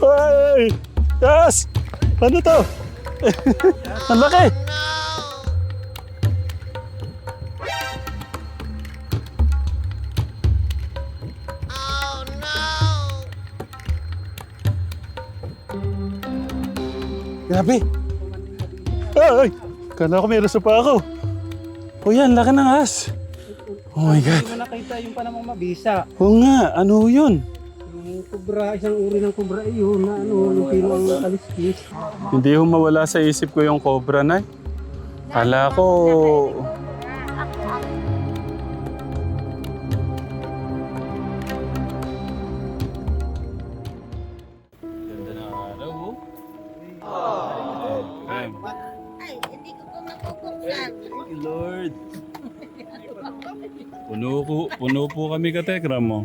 Ay! Yes! Ano to? Ang laki! Grabe! Ay! Kala ko may raso pa ako. O yan, laki ng as. Oh my God. Hindi mo nakita yung pa namang mabisa. Oo nga, ano yun? Kubra, isang uri ng kubra iyon na ano, yung pino ang kaliskis. Hindi ho mawala sa isip ko yung cobra na. Kala ko... Ganda ng araw, oh. Ay, Ay, hindi ko po mabubuksan. Thank you, Lord. Puno, ko, puno po kami katekram mo.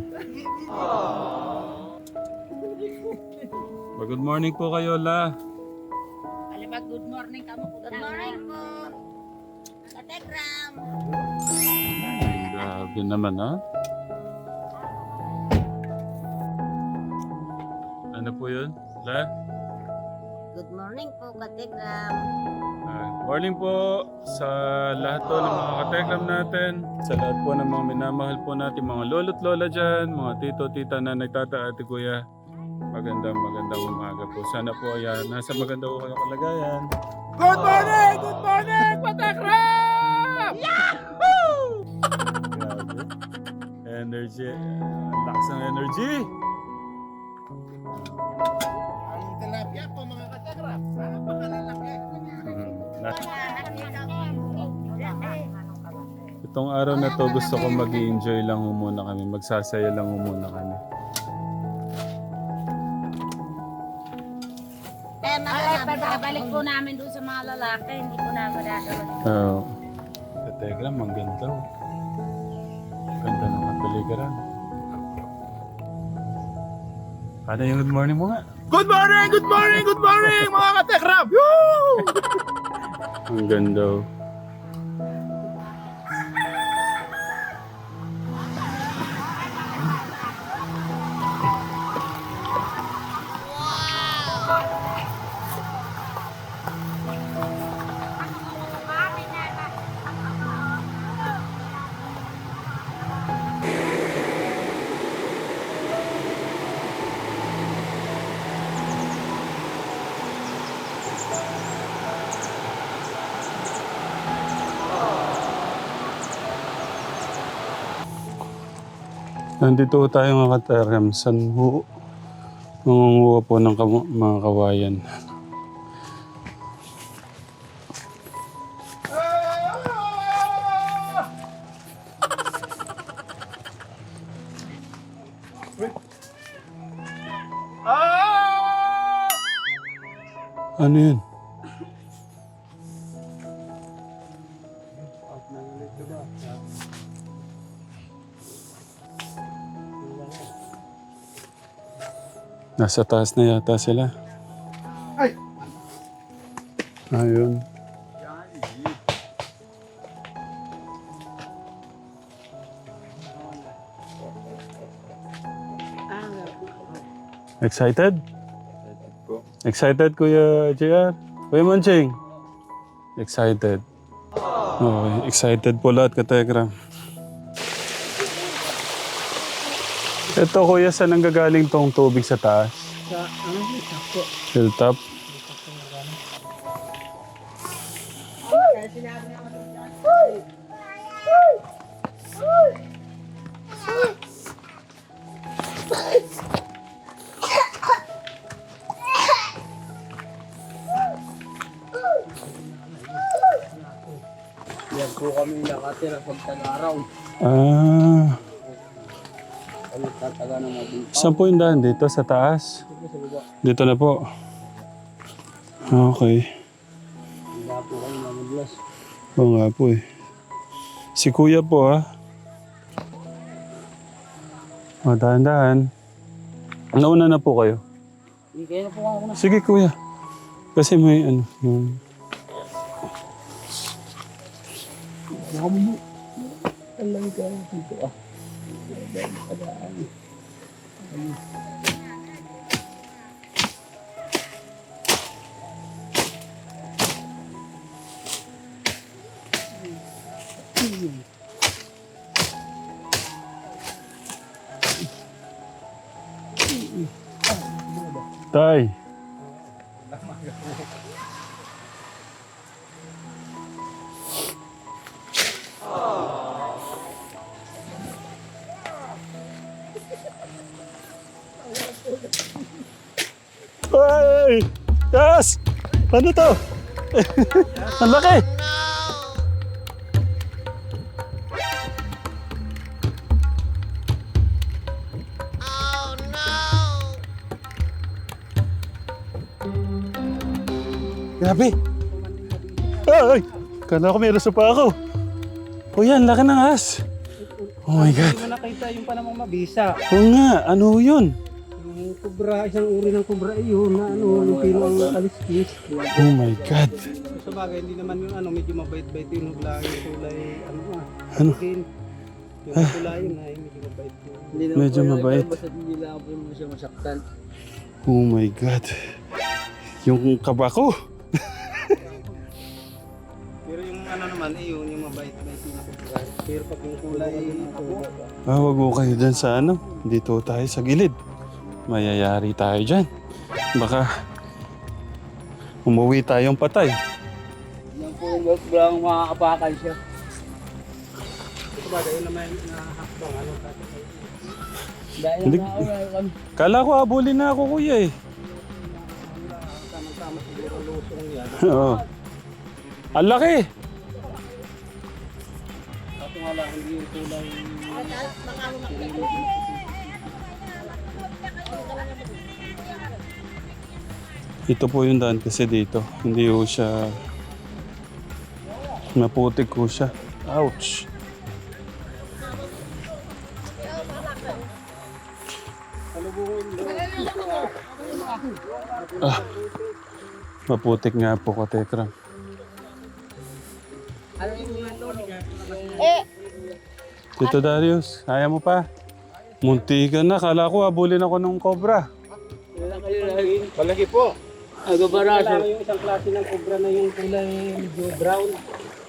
Good morning po kayo, La. Alibag, good morning ka mo. Good morning po. Kategram. Grabe naman, ha? Ano po yun? La? Good morning po, Kategram. Ah, morning po sa lahat po ng mga katekram natin. Sa lahat po ng mga minamahal po natin, mga lolo't lola dyan, mga tito, tita, nanay, tata, ate, kuya. Magandang magandang umaga po. Sana po yan. Nasa maganda po kayong kalagayan. Good morning! Good morning! Patakram! Grabe. Energy. Ang lakas ng energy. Ang tilapia po mga katakram. Napakalalaki. Mhm. Na- Itong araw na to gusto ko mag enjoy lang muna kami. Magsasaya lang muna kami. Pagkabalik po namin doon sa mga lalaki, hindi po namin dadalo. Oo. Sa Telegram, ang ganda. oh. Ganda ng kapaligiran. Ano yung good morning mo nga? Good morning! Good morning! Good morning mga katakram! Woo! Ang ganda. oh. Nandito ho tayo mga katerem. San ho? Mangunguha po ng kam- mga kawayan. Ano yun? Nasa taas na yata sila. Ay! Ayun. Excited? Excited, Kuya JR? Kuya Manching? Excited. Okay, excited po lahat, Kategram. Ito, Kuya, saan ang gagaling tong tubig sa taas? Sa ano yun? Sakto. Hilltop? Saan po yung daan? Dito sa taas? Dito na po. Okay. Kami mamaglas. Oo nga po eh. Si kuya po ah. O, dahan-dahan. Nauna na po kayo. Hindi kayo na po. Sige kuya. Kasi may ano, yung... Namu. Alam ka dito ah. Tay. Ay! Yes! Ano to? Ang laki! Grabe! Ay! Kala ko may raso pa ako. O yan, laki ng as. Oh my God. Hindi mo nakita yung panamang mabisa. Oo nga, ano yun? Kubra, isang uri ng kubra iyon na ano, yung pino ang kaliskis. Oh my God. Sa bagay, hindi naman yung ano, medyo mabait-bait yung hugla, yung kulay, ano ah. Ano? Skin. Yung kulay yun ay medyo mabait yun. Hindi Medyo mabait. Basta hindi lang po mo siya masaktan. Oh my God. Yung kaba ko. Pero yung ano naman, eh, yun, yung mabait-bait yung kubra. Pero pag yung kulay, ako, Ah, wag mo kayo dyan sa ano. Dito tayo sa gilid. Mayayari tayo dyan. Baka umuwi tayong patay. Yan po yung walang makakapakan siya. sa bagay, yun naman nahakbang, ano, tatay. Dahil Hindi-. Kala ko abulin na ako kuya eh. Tamang-tama siguro lusong yan. Oo. Ang laki! Kaso nga lang, hindi yung kulay. Ito po yung daan kasi dito. Hindi ko siya... Naputik ko siya. Ouch! Ah, maputik nga po ka, Tekram. Tito Darius, kaya mo pa? Munti ka na. Kala ko abulin ako ng cobra. Wala kayo lagi. Malaki po. Agabaraso. Yung isang klase ng kubra na yung kulay medyo brown.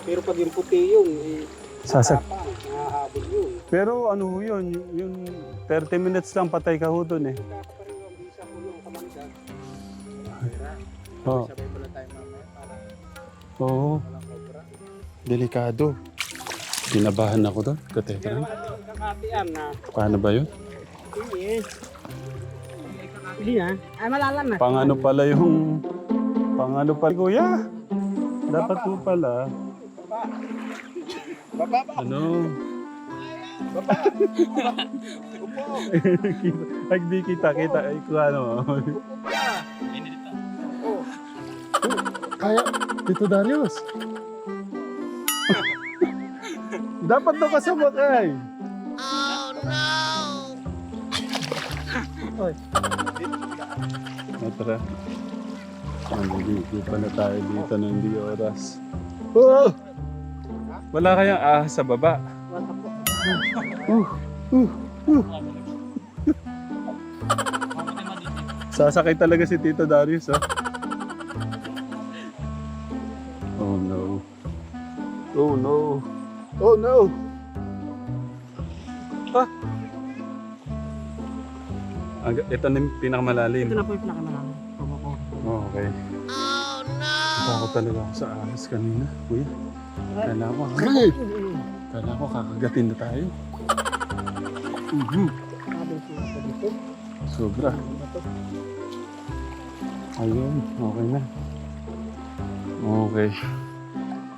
Pero pag yung puti yun, eh, Sasak. nahahabol yun. Pero ano yun, yung 30 minutes lang patay ka ho dun eh. Yung kamandag. Oo. Sabay pala tayo mamaya para Oo. kubra. Delikado. Kinabahan ako doon. Kakatian na. Paano ba yun? Hindi na. Ay malalan na. Pang ano pala yung... Pang ano pala, kuya? Dapat po pala. Ano? Ay, di kita, kita. Ay, kung ano. Kaya, Tito Darius. Dapat daw ka sumakay. Oh no! Tara. Nandito pala tayo dito ng di oras. Oh! Wala kayang ahas sa baba. Uh, uh, uh. Sasakay talaga si Tito Darius, oh. Oh no. Oh no. Oh no. Ah. Ang, ito na yung pinakamalalim. Ito na po yung pinakamalaki. Oh, okay. Oh no! Takot talaga ako sa ahas kanina. Kuya, kala ko, kala ko kakagatin na tayo. Mhm. Dito. Sobra. Ayun, okay na. Okay.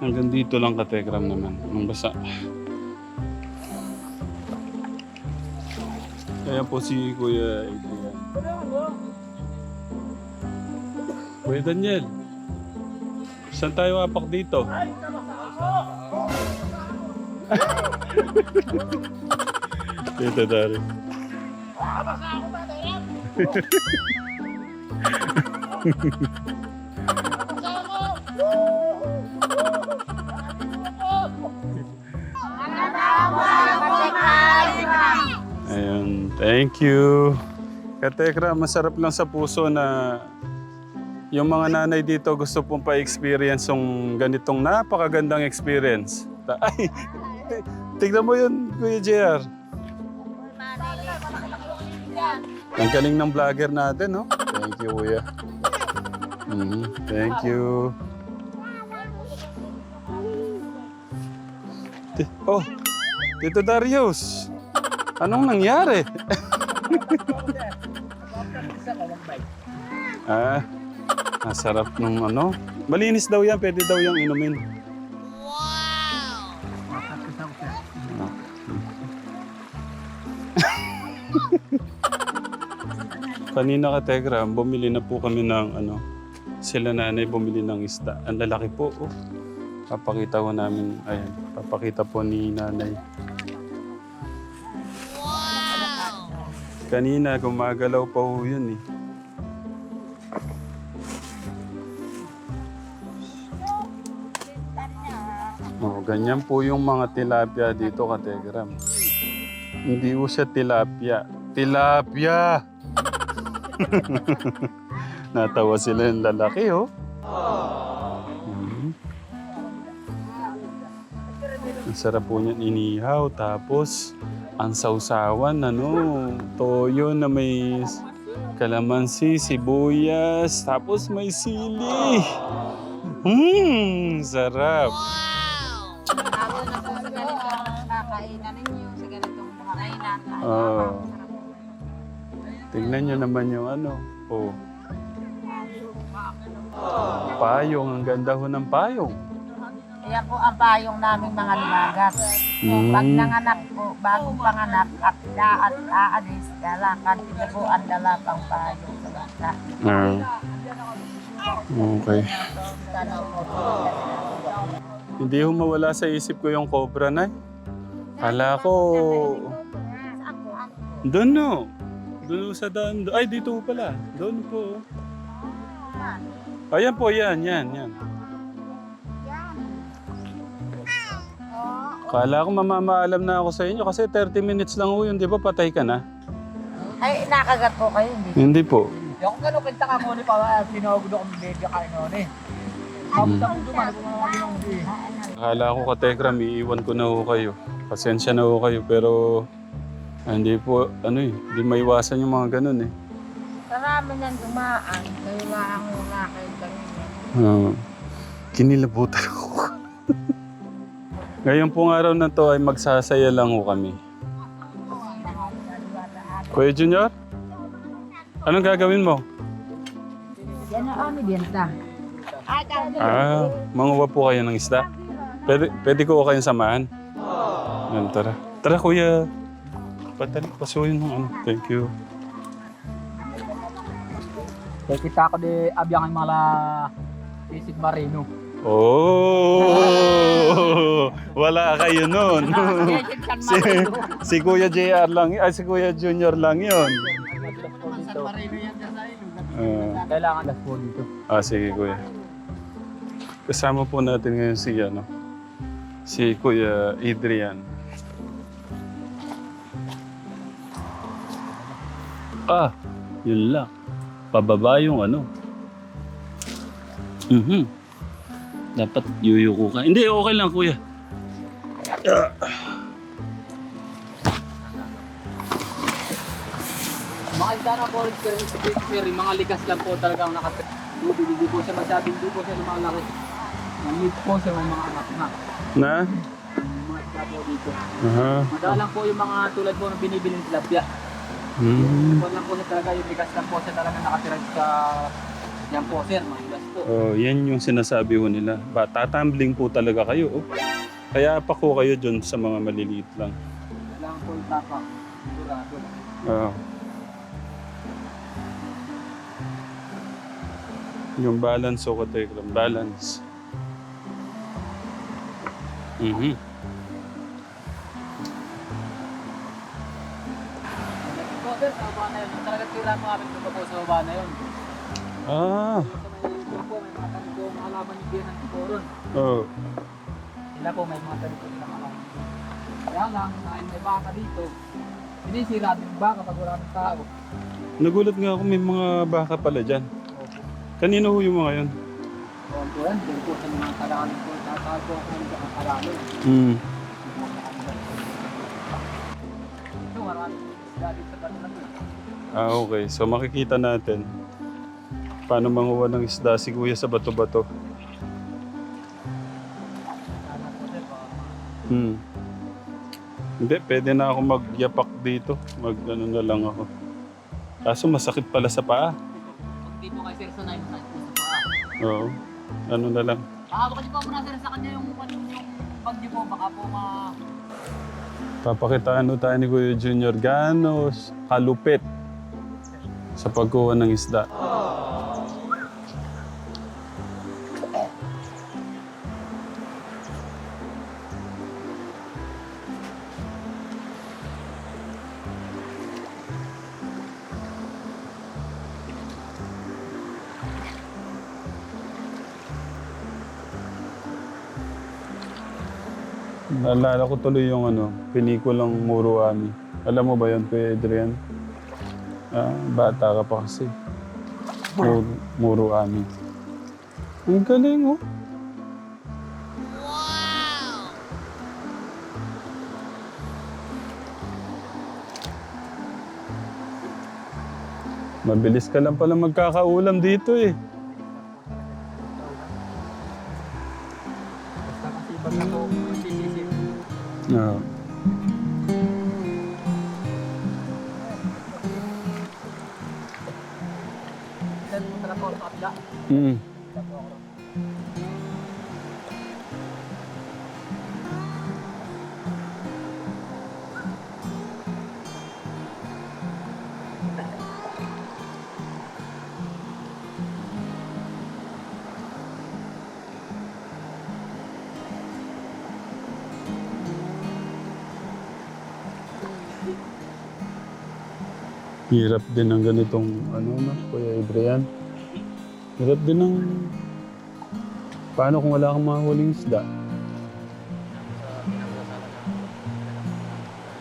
Hanggang dito lang katekram naman. Ang basa. Kaya po si Kuya Adrian. Kuya Daniel. Saan tayo apak dito? Dito, Dari. Ayun, thank you. Katekra, masarap lang sa puso na yung mga nanay dito gusto pong pa-experience yung ganitong napakagandang experience. Ay, tignan mo yun, Kuya JR. Ang galing ng vlogger natin, no? Thank you, kuya. Mhm, Thank you. Oh, Tito Darius. Anong nangyari? ah, masarap nung ano. Malinis daw yan, pwede daw yung inumin. Kanina ka, Tegram, bumili na po kami ng ano, sila nanay bumili ng isda. Ang lalaki po, oh. Papakita ko namin, ayan, papakita po ni nanay. Kanina, gumagalaw pa ho yun eh. Oh, ganyan po yung mga tilapia dito, Kategram. Hindi po siya tilapia. Tilapia! Natawa sila yung lalaki, oh. Mhm. Ang sarap po niyan inihaw. Tapos, ang sausawan, ano, toyo na may kalamansi, sibuyas, tapos may sili. Mmm, sarap. Ako Tingnan nyo naman yung ano. Oh. Payong. Ang ganda ho ng payong. Ayan po ang payong naming mga nilagat. Mm. Pag nanganak po, bagong panganak at da at aalis, dalakan, ito po ang dala pang payong sa bata. Ah. Okay. Hindi ho mawala sa isip ko yung cobra na. Kala ko... Doon no. Doon sa daan. Ay, dito pala. Doon po. Ayan po, yan, yan, yan. Kala ko mamamaalam na ako sa inyo kasi 30 minutes lang ho yun, di ba? Patay ka na. Ay, nakagat po kayo, hindi. Hindi po. Yung gano'n kinta ka mo ni pa, sinugod akong media kain noon eh. Kapag ako mga ginong di. Akala ko katekram, iiwan ko na ho kayo. Pasensya na ho kayo, pero ah, hindi po, ano eh, hindi maiwasan yung mga ganun eh. Marami nang dumaan, kaya lang wala kayo kanina. Uh, kinilabutan ako. Ngayon pong araw na to ay magsasaya lang ho kami. Kuya Junior? Anong gagawin mo? Yan ang ami benta. Ah, manguha po kayo ng isda? Pwede, pwede ko kayong samahan? Yan, tara. Tara kuya. Patali, pasuhin mo ano. Thank you. Kaya kita ko di abiyang ang mga isig marino. Oh! Wala kayo nun. si, si Kuya JR lang, ay si Kuya Junior lang yun. Ah, Kailangan gas po dito. ah, sige Kuya. Kasama po natin ngayon si, ano, si Kuya Adrian. Ah, yun lang. Pababa yung ano. Mhm. Dapat yuyuko ka. Hindi, okay lang kuya. Mga isda na po rin sa Picture, mga ligas lang po talaga ang nakapit. Hindi, hindi po siya masyadong, hindi po siya lumalaki. Mamit po siya may mga anak na. Na? Mga isda po dito. Aha. Madalang po yung mga tulad po ng binibiling tilapia. Hmm. Huwag lang po talaga, yung ligas lang po siya talaga nakatira sa yan po sir, mga ligas po. Oh, yan yung sinasabi ko nila. Ba, tatambling po talaga kayo. Oh. Kaya pa ko kayo dun sa mga maliliit lang. Kailangan po tapak. Sigurado. Ah. Yung balance o katekram. Balance. Mhm. Sir, sa baba na yun. Talaga tira mo kami doon po sa baba na yun. Ah. Sa may po, may mga mga ni ron. Oh. Sila po may mga po nilang halaman. Kaya lang, dahil may baka dito, sinisira din baka pag wala ng tao. Nagulat nga ako may mga baka pala dyan. Kanino ho yung mga yun? O, po yan, doon po sa mga karalin po, tatawag po ako ng mga karalin. Hmm. Ah, okay. So makikita natin paano manguha ng isda si Kuya sa bato-bato. Hmm. Hindi, pwede na ako magyapak dito. Mag ano na lang ako. Kaso masakit pala sa paa. Pag dito kay Sir Sanay, masakit po sa paa. Oo. Ano na lang. Pakabaka niyo po muna Sir sa kanya yung, yung, yung bag niyo po, baka po ma... Papakitaan tayo ni Kuya Junior gaano kalupit sa pagkuha ng isda. Naalala ko tuloy yung ano, pinikulang Muro Ami. Alam mo ba yun, Kuya Adrian? Ah, bata ka pa kasi. Muro, Muro Ami. Ang galing, oh. Mabilis ka lang pala magkakaulam dito eh. Basta kasi. Oo. Mm. Hirap din ng ganitong ano na, Kuya Adrian. Hirap din ng... Paano kung wala kang mga huling isda?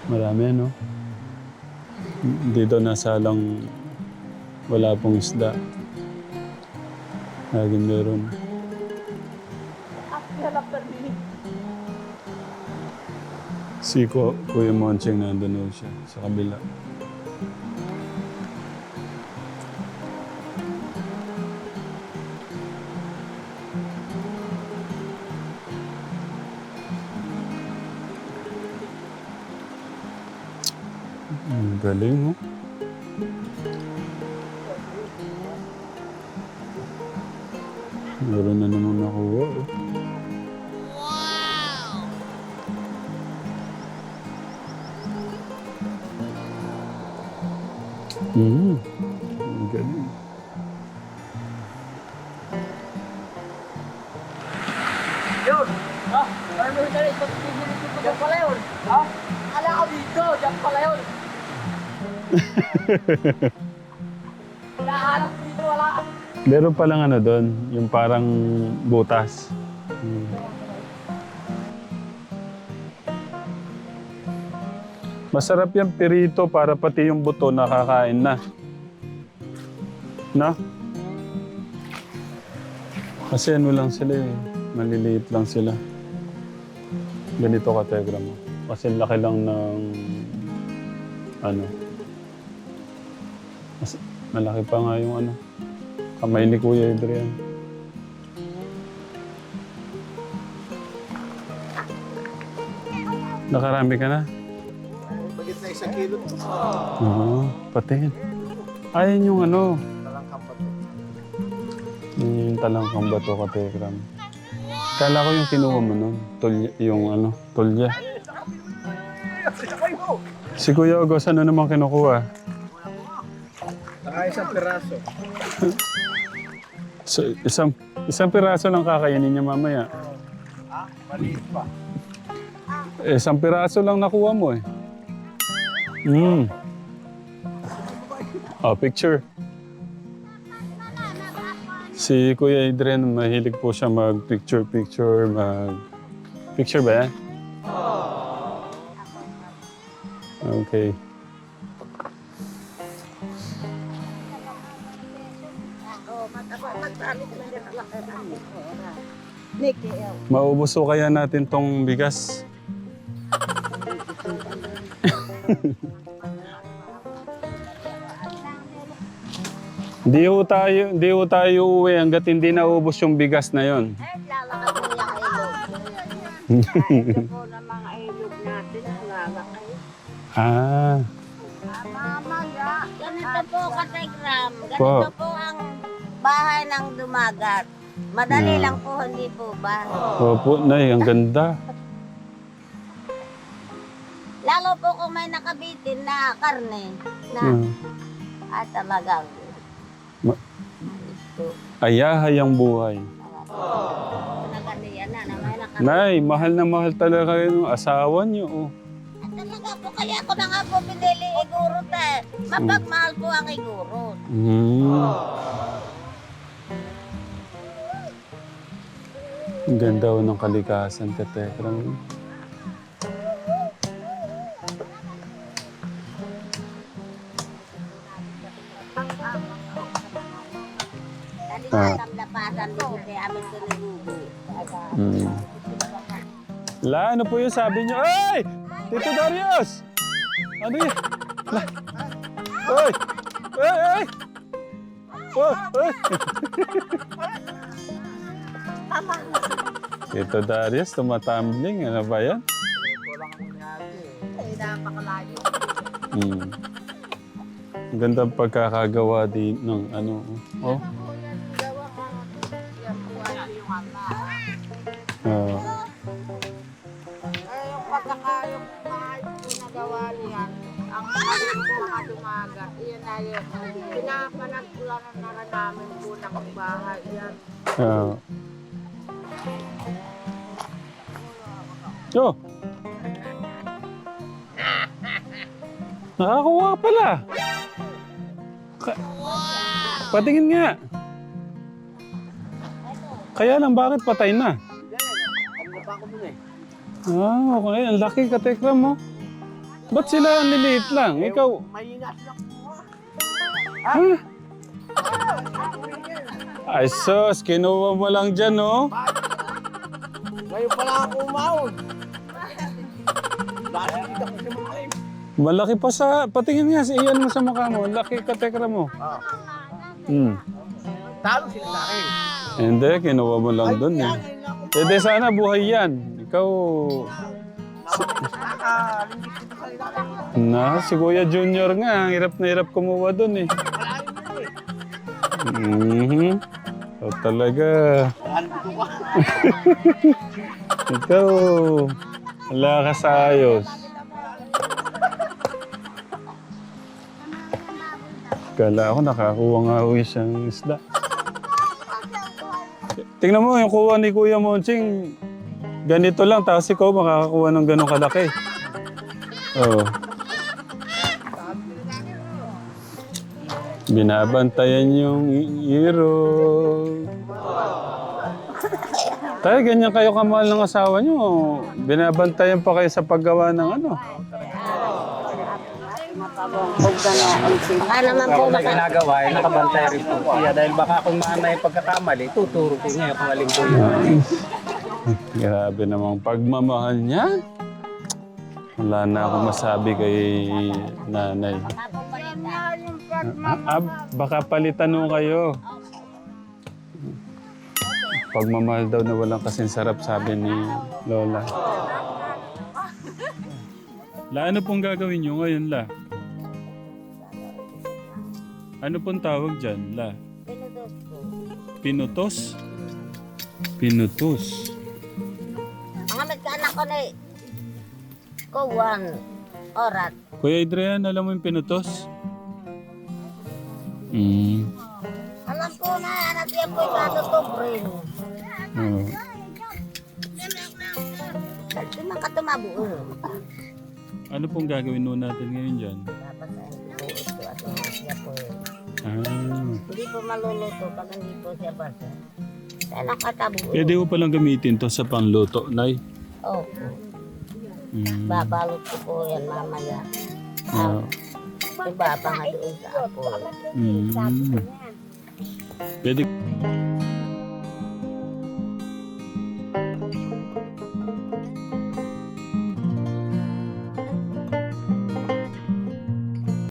Marami, no? Daw nasalang wala pong isda. Laging meron. Si Kuya Moncheng nandun siya sa kabila. Galing, oh. Meron na naman nakuha, oh. Wow! Mm. Meron palang ano doon, yung parang butas. Masarap yung pirito para pati yung buto nakakain na. Na? Kasi ano lang sila eh. Maliliit lang sila. Ganito ka, Tegra mo. Kasi laki lang ng... Ano. Mas, malaki pa nga yung ano. Kamay ni Kuya Adrian. Nakarami ka na? Bagit na isang kilo. Oo, patingin. Ayun yung ano, Talang kampat. yung talangkang bato ka, Tekram. Kala ko yung kinuha mo nun, tulya, yung ano, tulya. Si Kuya Ogos, ano naman kinukuha? Isang piraso. So, isang, isang piraso lang kakainin niya mamaya. Ah, maliit pa. Eh, isang piraso lang nakuha mo eh. Mm. Oh, picture. Si Kuya Adrian, mahilig po siya mag-picture-picture, mag... Picture ba yan? Okay. Maubos ko kaya natin tong bigas. Di ho tayo, di ho tayo uuwi hanggat hindi naubos yung bigas na yon. Eh. Ah. Ganito po, Kategram. Ganito po ang bahay ng dumagat. Madali lang po, hindi po bahay. opo, nay, ang ganda. Lalo po kung may nakabitin na karne na Hmm. ay talagang Ma- ito. Ayahay ang buhay. Naganiyan na, na may nakabitin. Nay, mahal na mahal talaga yung asawa niyo. Oh. At talaga po, kaya ko na nga po pinili igurot eh. Mapagmahal po ang igurot. Mm. Ang ganda ho ng kalikasan, Katekram. Ah. na lapasan din kaya amin ko nagugo. Mm. La, ano po yung sabi niyo? Ay! Tito Darius! Ano yan? La. Ay! Ay! Ay! Oh, ay! Tito Darius, tumatumbling. Ano ba yan? Ay, napakalayo. Mm. Ang ganda pagkakagawa din ng ano. Oh. Oh. Nakakuha ka pala. Ka- Patingin nga. Kaya lang, bakit patay na? Ah, okay. Ang laki ka, Tekra mo. Ba't sila ang liliit lang? Ikaw, Maingat lang. ha? Ay, sus, kinuha mo lang dyan, no? Ngayon pala ako umahon. Mga eh. Malaki pa sa... Patingin nga, si Ian mo sa mukha mo. Laki ka, Tekra mo. Ah. Hmm. Talo sila sa akin. Hindi, kinuha mo lang doon eh. Pwede sana buhay yan. Ikaw... Kanila. Na, si Kuya Junior nga. Ang hirap na hirap kumuha doon eh. Eh. Mhm. Ikaw talaga. Ikaw. Wala ka sa ayos. Kala ako nakakuha nga ho isang isda. Tingnan mo, yung kuha ni Kuya Monching, ganito lang, tapos ikaw makakakuha ng ganong kalaki. Oo. Binabantayan yung i- Tayo, ganyan kayo kamahal ng asawa nyo. Binabantayan pa kayo sa paggawa ng ano. Baka naman po na maka... ginagawa ay nakabantay rin po siya dahil baka kung manay pagkakamali, tuturo ko niya kung alin po yun. Grabe namang pagmamahal niyan. Wala na akong masabi kay nanay. Ah, ah, baka palitan mo kayo. Pagmamahal daw na walang kasing sarap, sabi ni Lola. La, ano pong gagawin nyo ngayon, La? Ano pong tawag dyan, La? Pinutos? Pinutos. Mga nagkaanak ko na eh. Kuwan. Orat. Kuya Adrian, alam mo yung pinutos? Mm. Alam ko na, anak yan po ikatutubrin. Oo. Man ka tumabo. Ano pong gagawin nun natin ngayon dyan? Dapat po ito at siya po. Ah. Hindi po maluluto pag hindi po siya basa. Kaya nakatabo. Pwede ko palang gamitin to sa pangluto, Nay. Oo. Mm. Babalot ko po yan mamaya. Ah. Iba pa nga doon sa apo. Mm. Pwede